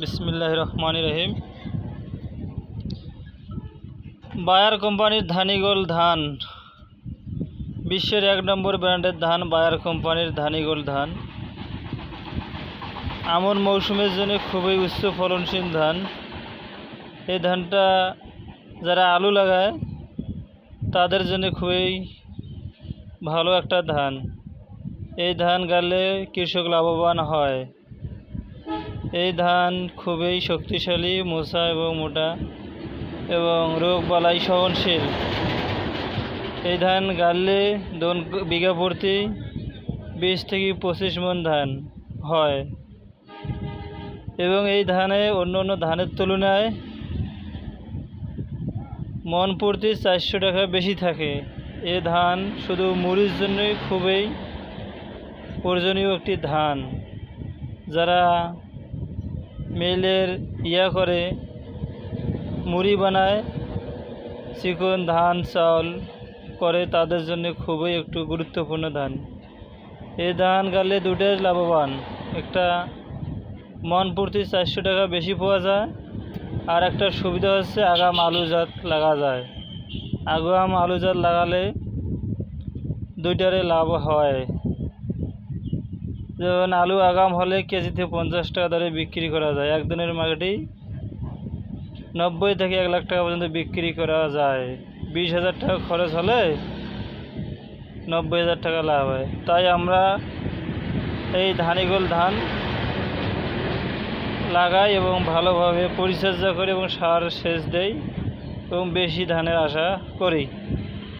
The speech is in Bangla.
বিসমিল্লাহ রহমান রহিম বায়ার কোম্পানির ধানিগোল ধান। বিশ্বের এক নম্বর ব্র্যান্ডের ধান বায়ার কোম্পানির ধানিগোল ধান। আমন মৌসুমের জন্য খুবই উচ্চ ফলনশীল ধান। এই ধানটা যারা আলু লাগায়, তাদের জন্য খুবই ভালো একটা ধান। এই ধান গালে কৃষক লাভবান হয়। এই ধান খুবই শক্তিশালী মোটা এবং মোটা এবং রোগ বালাই সহনশীল। এই ধান গাড়লে দোন বিঘা প্রতি বিশ থেকে পঁচিশ মন ধান হয় এবং এই ধানে অন্য অন্য ধানের তুলনায় মন প্রতি চারশো টাকা বেশি থাকে। এ ধান শুধু মুড়ির জন্যই খুবই প্রয়োজনীয় একটি ধান। যারা মিলের ইয়া করে, মুড়ি বানায়, চিকন ধান চাউল করে তাদের জন্য খুবই একটু গুরুত্বপূর্ণ ধান। এই ধান গালে দুটোই লাভবান। একটা মন প্রতি চারশো টাকা বেশি পাওয়া যায়, আর একটা সুবিধা হচ্ছে আগাম আলু জাত লাগা যায়। আগাম আলু জাত লাগালে দুইটারে লাভ হয়। যেমন আলু আগাম হলে কেজিতে পঞ্চাশ টাকা দরে বিক্রি করা যায়। একদিনের মার্কেটেই নব্বই থেকে এক লাখ টাকা পর্যন্ত বিক্রি করা যায়। বিশ হাজার টাকা খরচ হলে নব্বই হাজার টাকা লাভ হয়। তাই আমরা এই ধানিগোল ধান লাগাই এবং ভালোভাবে পরিচর্যা করি এবং সার সেচ দেই এবং বেশি ধানের আশা করি।